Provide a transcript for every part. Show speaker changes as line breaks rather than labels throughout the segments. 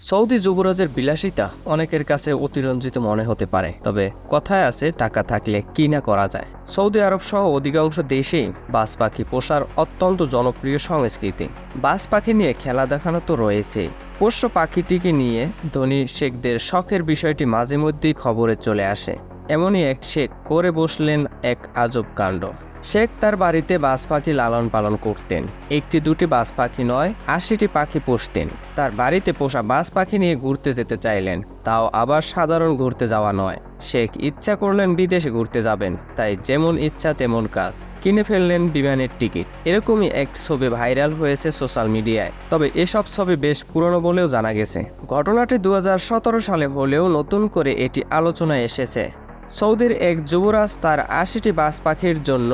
Saudi যুবরাজের বিলাসিতা অনেকের কাছে অতিরঞ্জিত মনে হতে পারে, তবে কথায় আছে টাকা থাকলে কি না করা যায়। সৌদি আরব সহ অধিকাংশ দেশেই বাস পাখি পোষার অত্যন্ত জনপ্রিয় সংস্কৃতি। বাস পাখি নিয়ে খেলা দেখানো তো রয়েছে। পোষ্য পাখিটিকে নিয়ে ধনী শেখদের শখের বিষয়টি মাঝে মধ্যেই খবরে চলে আসে। এমনই এক শেখ করে বসলেন এক আজব কাণ্ড। শেখ তার বাড়িতে বাস পাখি লালন পালন করতেন। একটি দুটি বাস পাখি নয়, আশিটি পাখি পুষতেন। তার বাড়িতে পোষা বাস পাখি নিয়ে ঘুরতে যেতে চাইলেন, তাও আবার সাধারণ ঘুরতে যাওয়া নয়। শেখ ইচ্ছা করলেন বিদেশে ঘুরতে যাবেন, তাই যেমন ইচ্ছা তেমন কাজ। কিনে ফেললেন বিমানের টিকিট। এরকমই এক ছবি ভাইরাল হয়েছে সোশ্যাল মিডিয়ায়। তবে এসব ছবি বেশ পুরনো বলেও জানা গেছে। ঘটনাটি দু হাজার সতেরো সালে হলেও নতুন করে এটি আলোচনায় এসেছে। সৌদির এক যুবরাজ তার আশিটি বাস পাখির জন্য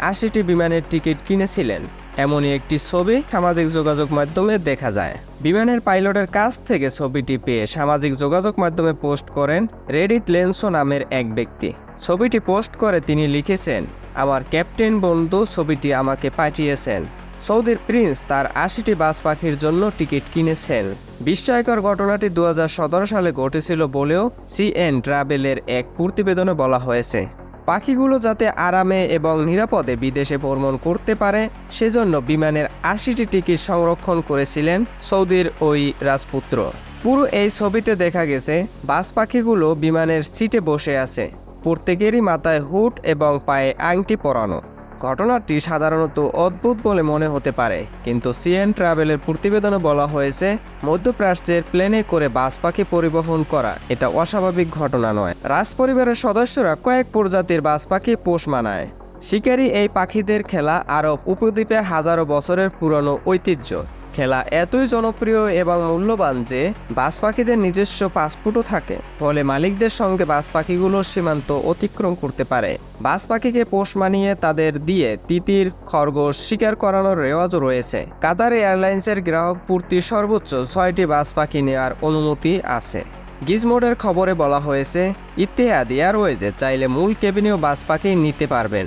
আশিটি বিমানের টিকিট কিনেছিলেন। এমনই একটি ছবি সামাজিক যোগাযোগ মাধ্যমে দেখা যায়। বিমানের পাইলটের কাছ থেকে ছবিটি পেয়ে সামাজিক যোগাযোগ মাধ্যমে পোস্ট করেন রেডিট লেন্সো নামের এক ব্যক্তি। ছবিটি পোস্ট করে তিনি লিখেছেন, আমার ক্যাপ্টেন বন্ধু, ছবিটি আমাকে পাঠিয়েছেন। সৌদির প্রিন্স তার আশিটি বাস পাখির জন্য টিকিট কিনেছেন। বিস্ময়কর ঘটনাটি দু হাজার সতেরো সালে ঘটেছিল বলেও সিএন ট্রাভেলের এক প্রতিবেদনে বলা হয়েছে। পাখিগুলো যাতে আরামে এবং নিরাপদে বিদেশে ভ্রমণ করতে পারে, সেজন্য বিমানের আশিটি টিকিট সংরক্ষণ করেছিলেন সৌদির ওই রাজপুত্র। পুরো এই ছবিতে দেখা গেছে, বাস পাখিগুলো বিমানের সিটে বসে আছে। প্রত্যেকেরই মাথায় হুট এবং পায়ে আংটি পরানো। ঘটনাটি সাধারণত অদ্ভুত বলে মনে হতে পারে, কিন্তু সিএন ট্রাভেলের প্রতিবেদনে বলা হয়েছে, মধ্যপ্রাচ্যের প্লেনে করে বাস পাখি পরিবহন করা এটা অস্বাভাবিক ঘটনা নয়। রাজ পরিবারের সদস্যরা কয়েক প্রজাতির বাস পাখি পোষ মানায়। শিকারী এই পাখিদের খেলা আরব উপদ্বীপে হাজারো বছরের পুরনো ঐতিহ্য। খেলা এতই জনপ্রিয় এবং মূল্যবান যে বাস পাখিদের নিজস্ব পাসপোর্টও থাকে। ফলে মালিকদের সঙ্গে বাস পাখিগুলো সীমান্ত অতিক্রম করতে পারে। বাস পাখিকে পোষ মানিয়ে তাদের দিয়ে তিতির, খরগোশ শিকার করানোর রেওয়াজও রয়েছে। কাতার এয়ারলাইন্সের গ্রাহক পূর্তি সর্বোচ্চ ছয়টি বাস পাখি নেওয়ার অনুমতি আছে। গিজমোডের খবরে বলা হয়েছে ইতিহাদ এয়ারওয়েজে চাইলে মূল কেবিনেও বাস পাখি নিতে পারবেন।